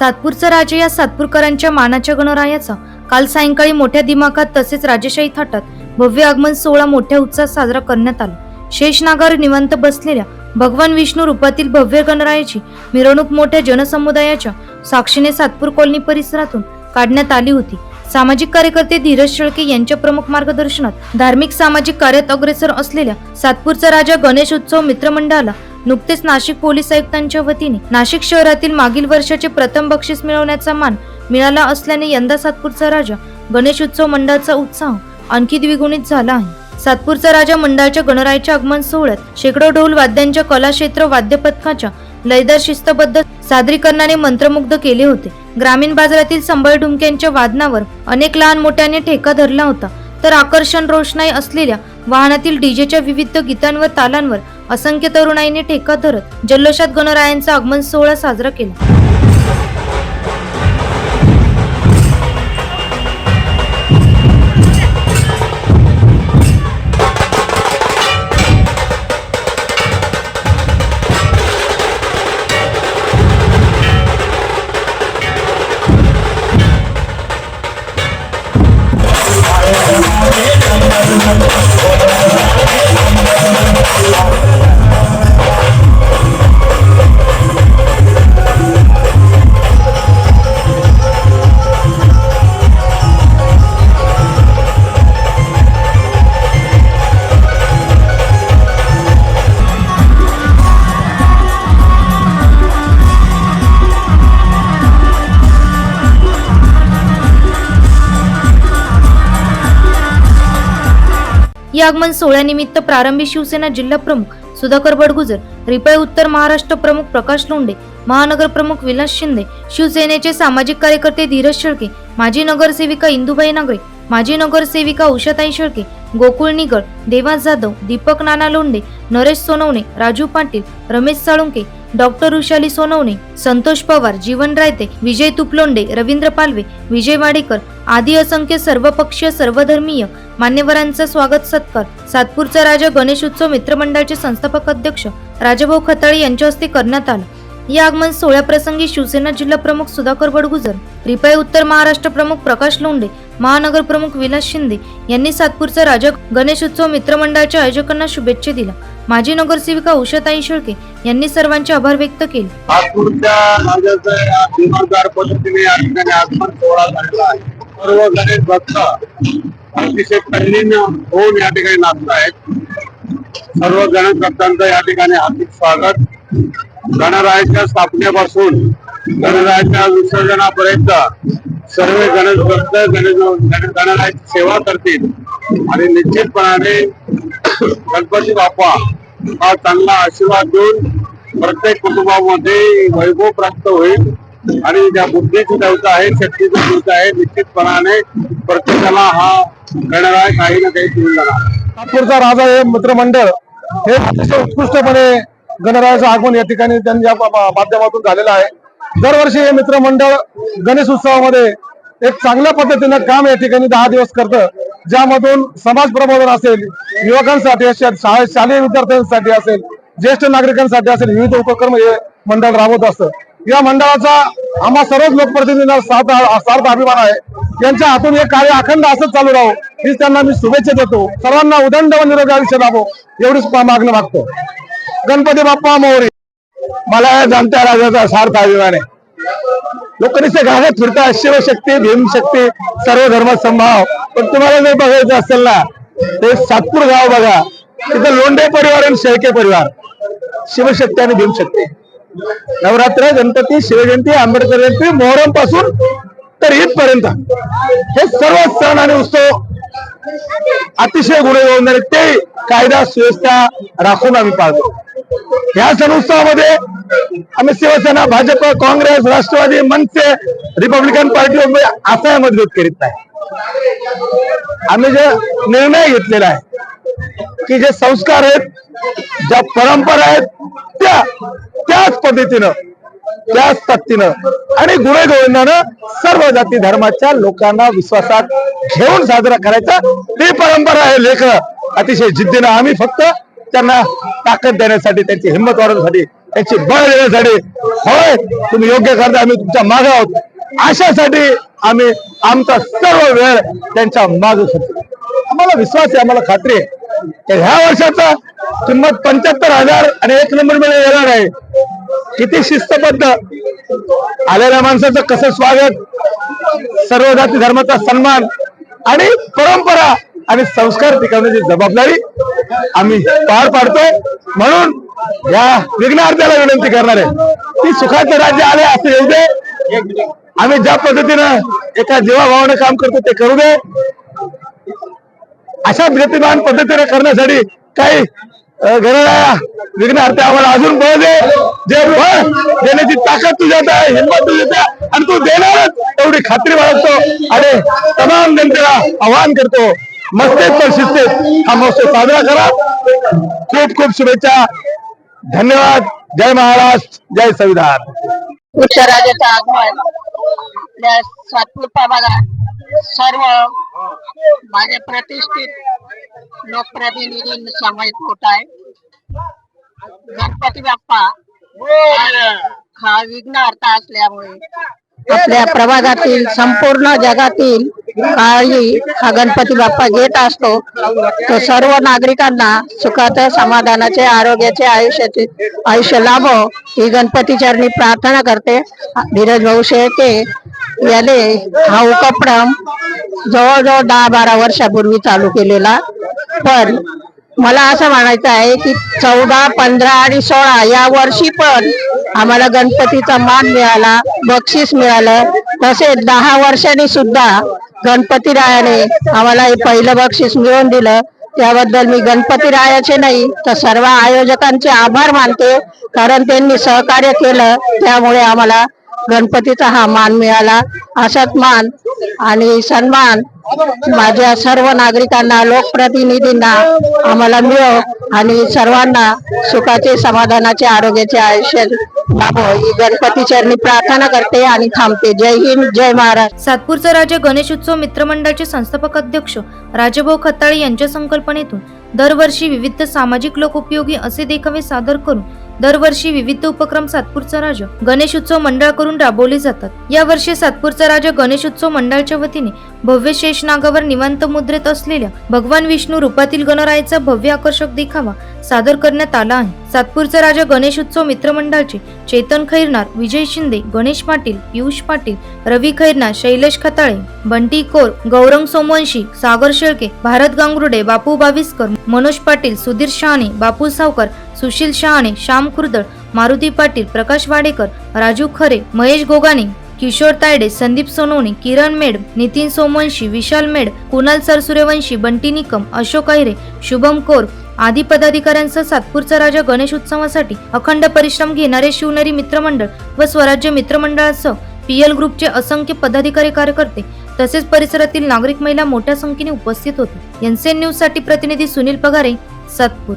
सातपूरचा राजा या सातपूरकरांच्या मानाच्या गणरायाचा. काल सायंकाळी मोठ्या दिमाखात तसेच राजेशाही थाटात. भव्य आगमन सोहळा मोठ्या उत्साहात साजरा करण्यात आला. शेषनागावर निवंत बसलेल्या भगवान विष्णू रूपातील भव्य गणरायाची मिरवणूक मोठ्या जनसमुदायाच्या साक्षीने सातपूर कॉलनी परिसरातून काढण्यात आली होती. सामाजिक कार्यकर्ते धीरज शेळके यांच्या प्रमुख मार्गदर्शनात धार्मिक सामाजिक कार्यात अग्रेसर असलेल्या सातपूरचा राजा गणेश उत्सव मित्रमंडळाला नुकतेच नाशिक पोलीस आयुक्तांच्या वतीने नाशिक शहरातील मागील वर्षाचे प्रथम बक्षीस मिळवण्याचा मान मिळाला असल्याने यंदा सातपूरचा राजा गणेश उत्सव मंडळाचा उत्साह आणखी द्विगुणित झाला आहे. सातपूरचा राजा मंडळाच्या गणरायाच्या आगमन सोहळ्यात शेकडो ढोल वाद्यांच्या कलाक्षेत्र वाद्य पथकाच्या लयदार शिस्तबद्ध सादरीकरणाने मंत्रमुग्ध केले होते. ग्रामीण बाजारातील संबळ ढुमक्यांच्या वादनावर अनेक लहान मोठ्याने ठेका धरला होता. तर आकर्षण रोषणाई असलेल्या वाहनातील डीजेच्या विविध गीतांवर तालांवर असंख्य तरुणाईने ठेका धरत जल्लोषात गणरायांचा आगमन सोहळा साजरा केला. या आगमन सोहळ्यानिमित्त प्रारंभी शिवसेना जिल्हा प्रमुख सुधाकर बडगुजर रिपाई उत्तर महाराष्ट्र प्रमुख प्रकाश लोंडे महानगर प्रमुख विलास शिंदे शिवसेनेचे सामाजिक कार्यकर्ते धीरज शेळके माजी नगरसेविका इंदुबाई नागरे माजी नगरसेविका उषाताई शेळके गोकुळ निगड देवास जाधव दीपक नाना लोंडे नरेश सोनवणे राजू पाटील रमेश साळुंके डॉक्टर उशाली सोनवणे संतोष पवार जीवन रायते विजय तुपलोंडे रवींद्र पालवे विजय वाडेकर आदी असंख्य सर्वपक्षीय सर्वधर्मीय मान्यवरांचा स्वागत सत्कार. सातपूरचा राजा गणेश उत्सव मित्रमंडळाचे संस्थापक अध्यक्ष राजाभाऊ खताळे यांच्या हस्ते करण्यात आला. या आगमन सोहळ्याप्रसंगी शिवसेना जिल्हा प्रमुख सुधाकर बडगुजर रिपाई उत्तर महाराष्ट्र प्रमुख प्रकाश लोंढे महानगर प्रमुख विलास शिंदे यांनी सातपूरचा राजा गणेश उत्सव मित्रमंडळाच्या आयोजकांना शुभेच्छा दिल्या. माजी नगरसेविका उषाताई शेळके यांनी सर्वांचे आभार व्यक्त केले. या पद्धतीने या ठिकाणी आगमन सोहळा झालेला आहे. सर्व गणेश भक्त अतिशय तल्लीन होऊन या ठिकाणी नाचत आहेत. सर्व गणेश भक्तांचं या ठिकाणी हार्दिक स्वागत. गणरायाच्या स्थापनेपासून गणरायाच्या विसर्जनापर्यंत सर्व गणेश भक्त गणेश गणरायाची सेवा करतील आणि निश्चितपणाने गणपती बाप्पा हा चांगला आशीर्वाद देऊन प्रत्येक कुटुंबामध्ये वैभव प्राप्त होईल. आणि ज्या बुद्धीची देवता आहे शक्तीची देवता आहे निश्चितपणाने प्रत्येकाला हा गणराय काही ना काही देऊन जाणार. नागपूरचा राजा हे मित्रमंडळ हे अतिशय उत्कृष्टपणे गणरायाचं आगमन या ठिकाणी त्यांनी या माध्यमातून झालेलं आहे. दरवर्षी हे मित्रमंडळ गणेश उत्सवामध्ये एक चांगल्या पद्धतीनं काम या ठिकाणी दहा दिवस करतं ज्यामधून समाज प्रबोधन असेल युवकांसाठी असेल शालेय विद्यार्थ्यांसाठी असेल ज्येष्ठ नागरिकांसाठी असेल विविध उपक्रम हे मंडळ राबवत असतं. या मंडळाचा आम्हा सर्वच लोकप्रतिनिधींना सार्थ सार्थ अभिमान आहे. यांच्या हातून हे कार्य अखंड असंच चालू राहू हीच त्यांना मी शुभेच्छा देतो. सर्वांना उदंड व निरोगी आयुष्य लाभो एवढीच मागणं मागतो. गणपती बाप्पा मोरी मला या जनता राजाचा सार्थ अभिमान आहे. लोक नुसते गाण्यात फिरतात शिवशक्ती भीमशक्ती सर्व धर्म संभाव पण तुम्हाला जर बघायचं असेल ना ते सातपूर गाव बघा तिथं लोंढे परिवार आणि शेळके परिवार. शिवशक्ती आणि भीमशक्ती. नवरात्र गणपती शिवजयंती आंबेडकर जयंती मोहरमपासून तर ईदपर्यंत हे सर्व सण आणि उत्सव अतिशय गुणे होऊन ते कायदा सुव्यवस्था राखून आम्ही पाळतो. या सण उत्सवामध्ये आम्ही Shiv Sena Bhajap Congress Rashtravadi Manase Republican party असा मजबूत करीत नाही. आम्ही जे निर्णय घेतलेला आहे की जे संस्कार आहेत ज्या परंपरा आहेत त्या त्याच पद्धतीनं त्याच पत्तीनं आणि गुणे गोविंदानं सर्व जाती धर्माच्या लोकांना विश्वासात घेऊन साजरा करायचा. ती परंपरा आहे लेख. अतिशय जिद्दीनं आम्ही फक्त त्यांना ताकद देण्यासाठी त्यांची हिंमत वाढवण्यासाठी याची बळ देण्यासाठी. होय तुम्ही योग्य करता आम्ही तुमच्या मागे आहोत. अशासाठी आम्ही आमचा सर्व वेळ त्यांच्या मागू शकतो आम्हाला विश्वास आहे आम्हाला खात्री आहे. तर ह्या वर्षाचा किंमत पंच्याहत्तर हजार आणि एक नंबरमध्ये येणार आहे. किती शिस्तबद्ध. आलेल्या माणसाचं कसं स्वागत? सर्व जाती धर्माचा सन्मान आणि परंपरा आणि संस्कार टिकवण्याची जबाबदारी आम्ही पार पाडतोय. म्हणून या विघ्नार्थ्याला विनंती करणार आहे की सुखाचे राज्य आले असं येऊ दे. आम्ही ज्या पद्धतीनं एका जीवाभावानं काम करतो ते करू दे. अशा प्रतिमान पद्धतीने करण्यासाठी काही गणराया विघ्नार्थ आम्हाला अजून बळ दे. जे बळ देण्याची ताकद तुझ्यात आहे हिंमत तुझ्यात आहे आणि तू देणारच एवढी खात्री बाळगतो. आणि तमाम जनतेला आवाहन करतो मस्तेत पण शिस्तेत हा महोत्सव साजरा करा. खूप खूप शुभेच्छा. धन्यवाद. जय महाराष्ट्र. जय संविधान. उच्चराजाचं आगमन. आपल्या सातपूर भागात सर्व माझे प्रतिष्ठित लोकप्रतिनिधी सामायिक होत आहे. गणपती बाप्पा हा विघ्न अर्थ असल्यामुळे आपल्या प्रभागातील संपूर्ण जगातील काळजी हा गणपती बाप्पा घेत असतो. तो सर्व नागरिकांना सुखात समाधानाचे आरोग्याचे आयुष्याचे आयुष्य लाभो ही गणपती चरणी प्रार्थना करते. धीरज भाऊ शेळके याने हा उपक्रम जवळजवळ दहा बारा वर्षापूर्वी चालू केलेला. पण मला असं म्हणायचं आहे की चौदा पंधरा आणि सोळा या वर्षी पण आम्हाला गणपतीचा मान मिळाला बक्षीस मिळालं. तसेच दहा वर्षांनी सुद्धा गणपती रायाने आम्हाला हे पहिलं बक्षीस मिळवून दिलं. त्याबद्दल मी गणपती रायाचे नाही तर सर्व आयोजकांचे आभार मानते कारण त्यांनी सहकार्य केलं. त्यामुळे आम्हाला गणपतीचा हा मान मिळाला. असाच मान आणि सन्मान माझ्या सर्व नागरिकांना लोकप्रतिनिधींना आम्हाला मिळो आणि सर्वांना सुखाचे समाधानाचे आरोग्याचे आयुष्य गणपती चरणी प्रार्थना करते आणि थांबते. जय हिंद जय महाराज सातपूरचा राजा गणेश उत्सव मित्रमंडळाचे संस्थापक अध्यक्ष राजभाऊ खताळे यांच्या संकल्पनेतून दरवर्षी विविध सामाजिक लोकोपयोगी असे देखावे सादर करून दरवर्षी विविध उपक्रम सातपूरचा राजा गणेश उत्सव मंडळाकडून राबवले जातात. या वर्षी सातपूरचा राजा गणेश उत्सव मंडळाच्या वतीने भव्य शेषनागावर निवांत मुद्रेत असलेल्या भगवान विष्णू रूपातील गणरायाचा भव्य आकर्षक देखावा सादर करण्यात आला आहे. सातपूरचा राजा गणेश उत्सव मित्रमंडळाचे चेतन खैरनार विजय शिंदे गणेश पाटील पियुष पाटील रवी खैरनार शैलेश खताळे बंटी कोर गौरंग सोमवंशी सागर शेळके भारत गांगुर्डे बापू बाविस्कर मनोज पाटील सुधीर शहाणे बापू सावकर सुशील शहाणे श्याम खुर्दळ मारुती पाटील प्रकाश वाडेकर राजू खरे महेश गोगाने किशोर तायडे संदीप सोनवणे किरण मेड नितीन सोमवंशी विशाल मेड कुणाल सरसुरेवंशी बंटी निकम अशोक अहिरे शुभम कोर आदी पदाधिकाऱ्यांसह सातपूरचा राजा गणेश उत्सवासाठी अखंड परिश्रम घेणारे शिवनेरी मित्रमंडळ व स्वराज्य मित्रमंडळासह पीएल ग्रुपचे असंख्य पदाधिकारी कार्यकर्ते तसेच परिसरातील नागरिक महिला मोठ्या संख्येने उपस्थित होते. एनसीएन न्यूजसाठी प्रतिनिधी सुनील पगारे सातपूर.